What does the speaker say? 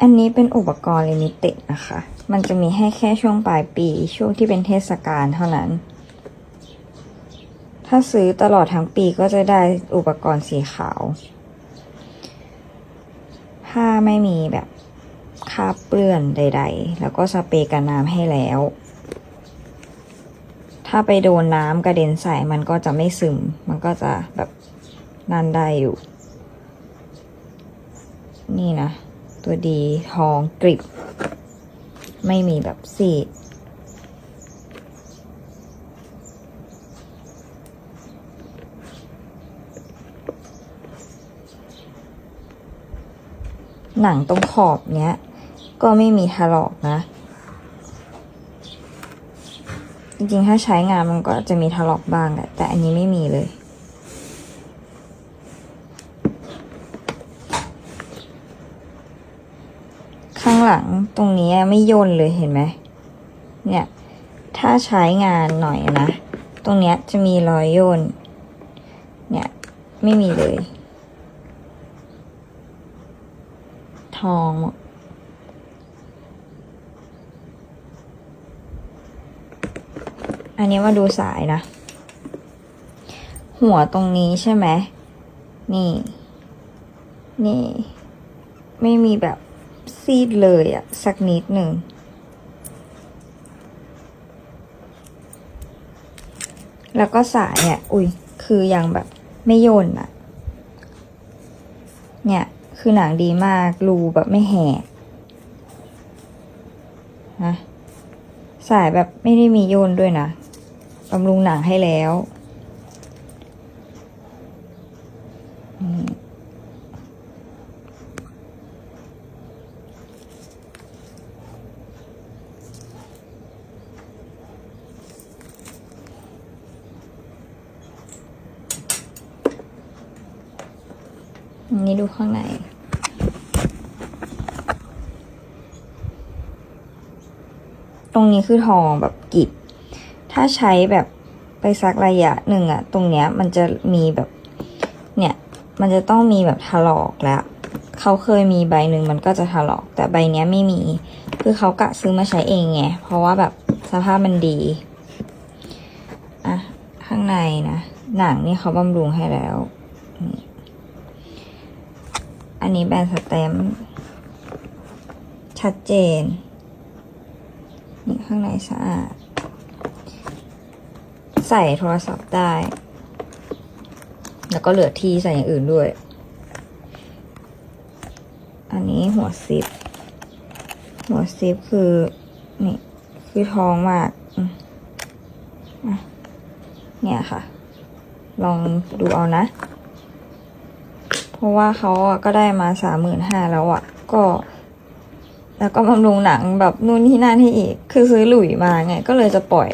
อันนี้เป็นอุปกรณ์ลิมิเต็ดนะคะ มันจะมีให้แค่ช่วงปลายปีช่วงที่เป็นเทศกาลเท่านั้น ถ้าซื้อตลอดทั้งปีก็จะได้อุปกรณ์สีขาว ผ้าไม่มีแบบคาบเปื้อนใด ๆ แล้วก็สเปรย์กันน้ำให้แล้ว ถ้าไปโดนน้ำกระเด็นใส่มันก็จะไม่ซึม มันก็จะแบบนั่นได้อยู่ นี่นะ ตัวดีทองกริบ ไม่มีแบบสีดหนังตรงขอบเนี้ย ก็ไม่มีถลอกนะ จริงๆ ถ้าใช้งานมันก็จะมีถลอกบ้างแหละแต่อันนี้ไม่มีเลย ข้าง หลังตรงนี้ไม่ย่นเลยเห็นไหมเนี่ย ถ้าใช้งานหน่อยนะ ตรงเนี้ยจะมีรอยย่น เนี่ย ไม่มีเลย ทองหมดอันนี้มาดูสายนะ หัวตรงนี้ใช่ไหม นี่ นี่ ไม่มีแบบ ซีดเลยอะสักนิดหนึ่งแล้วก็สายเนี่ย อุ้ย คือยังแบบไม่โยนอะเนี่ย คือหนังดีมาก รูแบบไม่แหกนะ สายแบบไม่ได้มีโยนด้วยนะบำรุงหนังให้แล้ว อันนี้ดูข้างในตรงนี้คือทองแบบกิบถ้าใช้แบบไปสักระยะหนึ่งอะตรงเนี้ยมันจะมีแบบเนี่ยมันจะต้องมีแบบถลอกแล้วเขาเคยมีใบหนึ่งมันก็จะถลอก แต่ใบเนี้ยไม่มี คือเขากะซื้อมาใช้เองไงเพราะว่าแบบสภาพมันดีอะข้างในนะหนังนี่เขาบำรุงให้แล้วนี่ อันนี้แบรนด์สแตมชัดเจน นี่ข้างในสะอาด ใส่โทรศัพท์ได้ แล้วก็เหลือที่ใส่อย่างอื่นด้วย อันนี้หัวซิป หัวซิปคือ นี่ คือทองมากเนี่ยค่ะ ลองดูเอานะ เพราะว่าเขาอะก็ได้มาสามหมื่นห้าแล้วอะก็ แล้วก็บำรุงหนังแบบนู่นที่นั่นให้อีก คือซื้อหลุยมาไง ก็เลยจะปล่อย